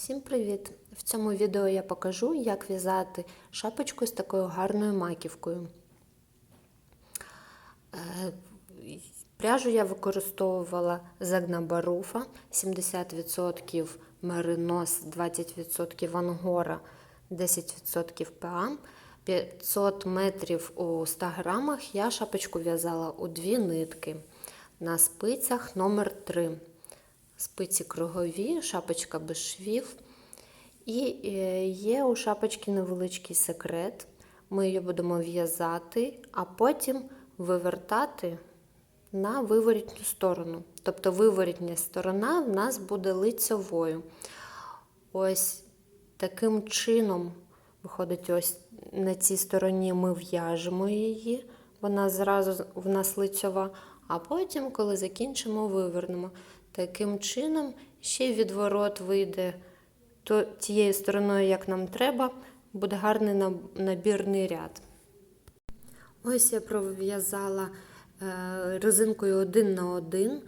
Всім привіт! В цьому відео я покажу, як в'язати шапочку з такою гарною маківкою. Е, Пряжу я використовувала з Агнабаруфа 70% меринос, 20% ангора, 10% ПА. 500 метрів у 100 грамах я шапочку в'язала у дві нитки на спицях номер 3 Спиці кругові, шапочка без швів. І е, є у шапочки невеличкий секрет. Ми її будемо в'язати, а потім вивертати на виворітню сторону. Тобто виворітня сторона в нас буде лицьовою. Ось таким чином, виходить, ось на цій стороні ми в'яжемо її, вона зразу в нас лицьова, а потім, коли закінчимо, вивернемо. Таким чином, ще відворот вийде то тією стороною, як нам треба, буде гарний набірний ряд. Ось я пров'язала е, резинкою 1 на 1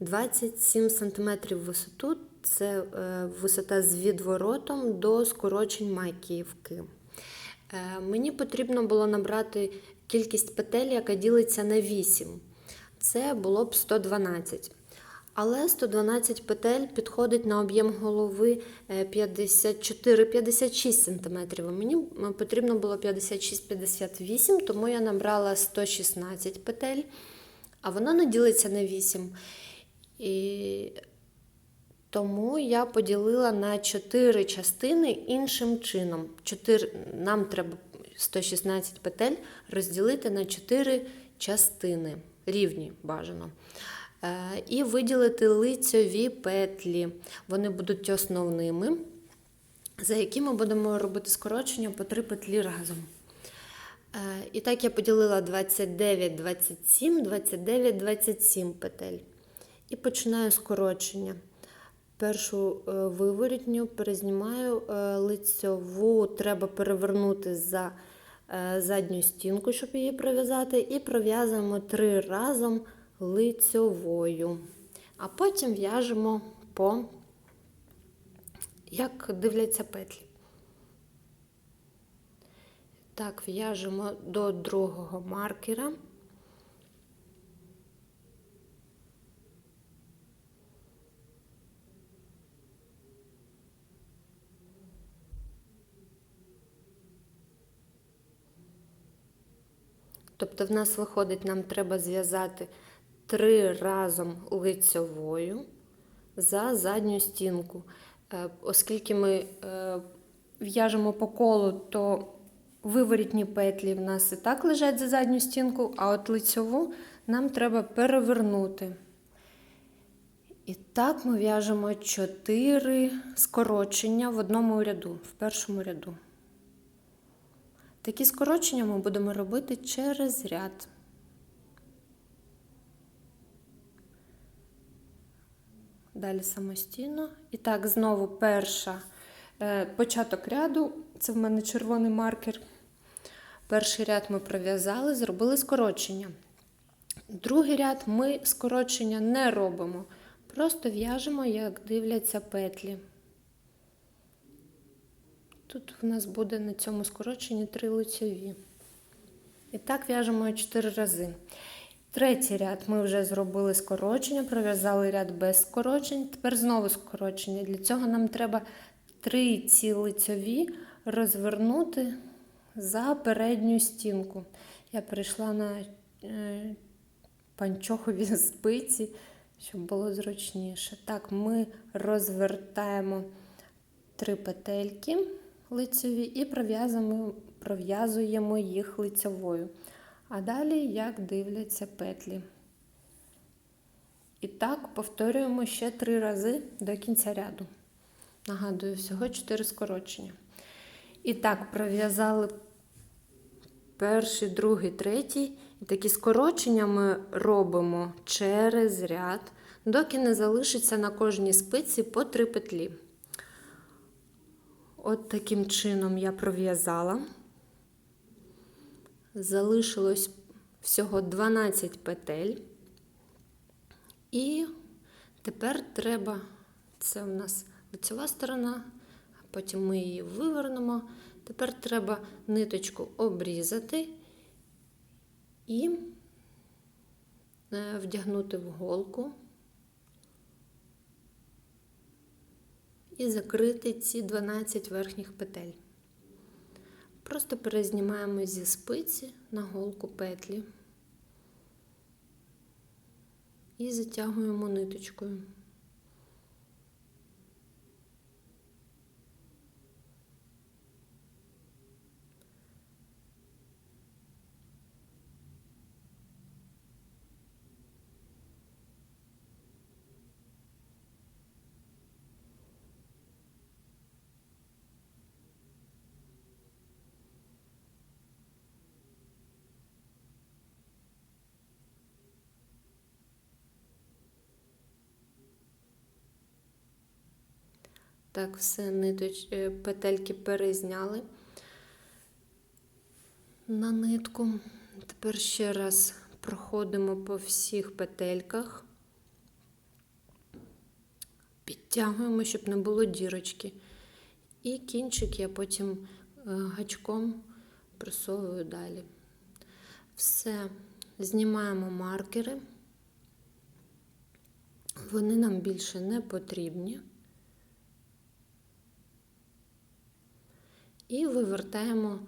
27 см висоту. Це е, висота з відворотом до скорочень маківки. Е, мені потрібно було набрати кількість петель, яка ділиться на 8. Це було б 112. Але 112 петель підходить на об'єм голови 54-56 см. Мені потрібно було 56-58, тому я набрала 116 петель, а воно не ділиться на 8. І тому я поділила на 4 частини іншим чином. 4, Нам треба 116 петель розділити на 4 частини, рівні бажано. І виділити лицьові петлі. Вони будуть основними, за якими будемо робити скорочення по 3 петлі разом. І так я поділила 29, 27, 29, 27 петель. І починаю скорочення. Першу виворітню перезнімаю лицьову, треба перевернути за задню стінку, щоб її пров'язати, і пров'язуємо три разом лицьовою. А потім в'яжемо по, як дивляться петлі. Так, в'яжемо до другого маркера. Тобто в нас виходить, нам треба зв'язати три разом лицьовою за задню стінку. Оскільки ми в'яжемо по колу, то виворітні петлі в нас і так лежать за задню стінку, а от лицьову нам треба перевернути. І так ми в'яжемо 4 скорочення в одному ряду, в першому ряду. Такі скорочення ми будемо робити через ряд. Далі самостійно. І так, знову перша початок ряду, це в мене червоний маркер. Перший ряд ми пров'язали, зробили скорочення. Другий ряд ми скорочення не робимо. Просто в'яжемо, як дивляться петлі. Тут в нас буде на цьому скороченні три лицьові. І так в'яжемо 4 рази. Третій ряд ми вже зробили скорочення, пров'язали ряд без скорочень, тепер знову скорочення. Для цього нам треба три ці лицьові розвернути за передню стінку. Я перейшла на е, панчохові спиці, щоб було зручніше. Так, ми розвертаємо три петельки лицьові і пров'язуємо їх лицьовою. А далі як дивляться петлі. І так повторюємо ще три рази до кінця ряду. Нагадую, всього 4 скорочення. І так, пров'язали перший, другий, третій. І такі скорочення ми робимо через ряд, доки не залишиться на кожній спиці по 3 петлі. От таким чином я пров'язала. Залишилось всього 12 петель. І тепер треба, це у нас лицева сторона, а потім ми її вивернемо. Тепер треба ниточку обрізати і е, вдягнути в голку і закрити ці 12 верхніх петель. Просто перезнімаємо зі спиці на голку петлі і затягуємо ниточкою. Так, все, ниточ... е, петельки перезняли на нитку. Тепер ще раз проходимо по всіх петельках, підтягуємо, щоб не було дірочки. І кінчик я потім е, гачком просовую далі. Все, знімаємо маркери. Вони нам більше не потрібні. І вивертаємо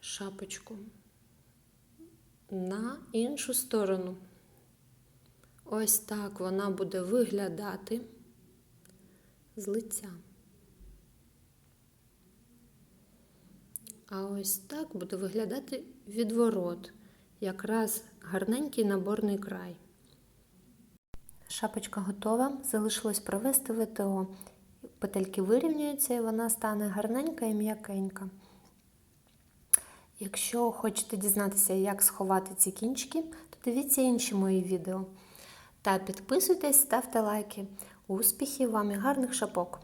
шапочку на іншу сторону. Ось так вона буде виглядати з лиця. А ось так буде виглядати відворот, якраз гарненький наборний край. Шапочка готова. Залишилось провести ВТО. Петельки вирівнюються і вона стане гарненька і м'якенька. Якщо хочете дізнатися, як сховати ці кінчики, то дивіться інші мої відео. Та підписуйтесь, ставте лайки. Успіхів вам і гарних шапок!